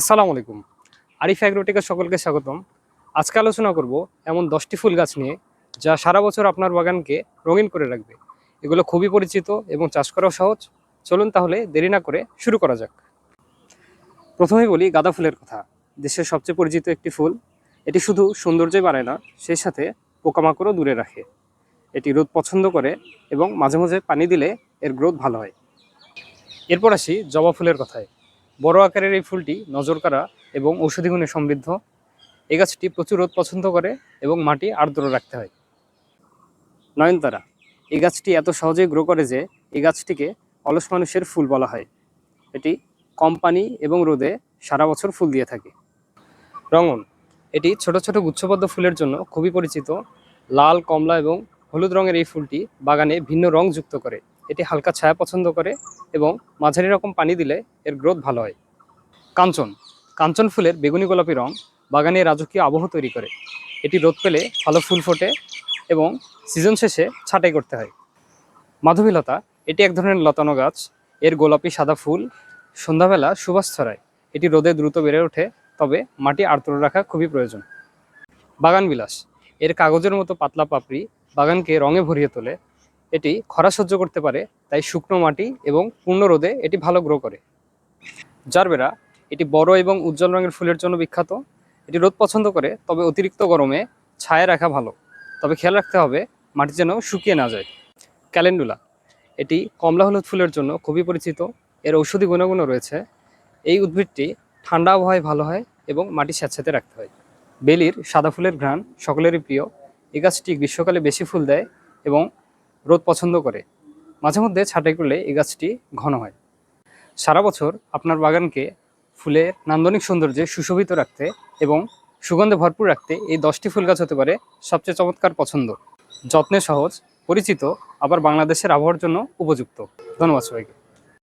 আসসালামু আলাইকুম। আরিফ অ্যাগ্রোটেকের সকলকে স্বাগতম। আজকে আলোচনা করব এমন দশটি ফুল গাছ নিয়ে, যা সারা বছর আপনার বাগানকে রঙিন করে রাখবে। এগুলো খুবই পরিচিত এবং চাষ করাও সহজ। চলুন তাহলে দেরি না করে শুরু করা যাক। প্রথমেই বলি গাঁদা ফুলের কথা। দেশের সবচেয়ে পরিচিত একটি ফুল। এটি শুধু সৌন্দর্যই বাড়ায় না, সেই সাথে পোকামাকড়ও দূরে রাখে। এটি রোদ পছন্দ করে এবং মাঝে মাঝে পানি দিলে এর গ্রোথ ভালো হয়। এরপর আসি জবা ফুলের কথায়। বড় আকারের এই ফুলটি নজর কাড়া এবং ঔষধি গুণে সমৃদ্ধ। এই গাছটি প্রচুর রোদ পছন্দ করে এবং মাটি আর্দ্র রাখতে হয়। নয়নতারা, এই গাছটি এত সহজেই গ্রো করে যে এই গাছটিকে অলস মানুষের ফুল বলা হয়। এটি কম পানি এবং রোদে সারা বছর ফুল দিয়ে থাকে। রঙন, এটি ছোট ছোট গুচ্ছবদ্ধ ফুলের জন্য খুবই পরিচিত। লাল, কমলা এবং হলুদ রঙের এই ফুলটি বাগানে ভিন্ন রং যুক্ত করে। এটি হালকা ছায়া পছন্দ করে এবং মাঝারি রকম পানি দিলে এর গ্রোথ ভালো হয়। কাঞ্চন। কাঞ্চন ফুলের বেগুনি গোলাপি রং বাগানে রাজকীয় আবহ তৈরি করে। এটি রোদ পেলে ভালো ফুল ফোটে এবং সিজন শেষে ছাঁটাই করতে হয়। মাধবীলতা, এটি এক ধরনের লতানো গাছ। এর গোলাপি সাদা ফুল। সন্ধ্যাবেলা সুবাস ছড়ায়। এটি রোদে দ্রুত বেড়ে ওঠে, তবে মাটি আর্দ্র রাখা খুবই প্রয়োজন। বাগান বিলাস এর কাগজের মতো পাতলা পাপড়ি বাগানকে রঙে ভরিয়ে তোলে। এটি খরা সহ্য করতে পারে, তাই শুকনো মাটি এবং পূর্ণ রোদে এটি ভালো গ্রো করে। জারবেরা, এটি বড় এবং উজ্জ্বল রঙের ফুলের জন্য বিখ্যাত। এটি রোদ পছন্দ করে, তবে অতিরিক্ত গরমে ছায়া রাখা ভালো। তবে খেয়াল রাখতে হবে, মাটি যেন শুকিয়ে না যায়। ক্যালেন্ডুলা, এটি কমলা হলুদ ফুলের জন্য খুবই পরিচিত। এর ঔষধি গুণাগুণও রয়েছে। এই উদ্ভিদটি ঠান্ডা আবহাওয়ায় ভালো হয় এবং মাটি স্যাঁতস্যাঁতে রাখতে হয়। বেলির সাদা ফুলের ঘ্রাণ সকলেরই প্রিয়। এই গাছটি গ্রীষ্মকালে বেশি ফুল দেয় এবং রোদ পছন্দ করে। মাঝে মধ্যে ছাঁটাই করলে এই গাছটি ঘন হয়। সারা বছর আপনার বাগানকে ফুলের নান্দনিক সৌন্দর্যে সুশোভিত রাখতে এবং সুগন্ধে ভরপুর রাখতে এই দশটি ফুল গাছ হতে পারে সবচেয়ে চমৎকার পছন্দ। যত্নে সহজ, পরিচিত, আবার বাংলাদেশের আবহাওয়ার জন্য উপযুক্ত। ধন্যবাদ সবাইকে।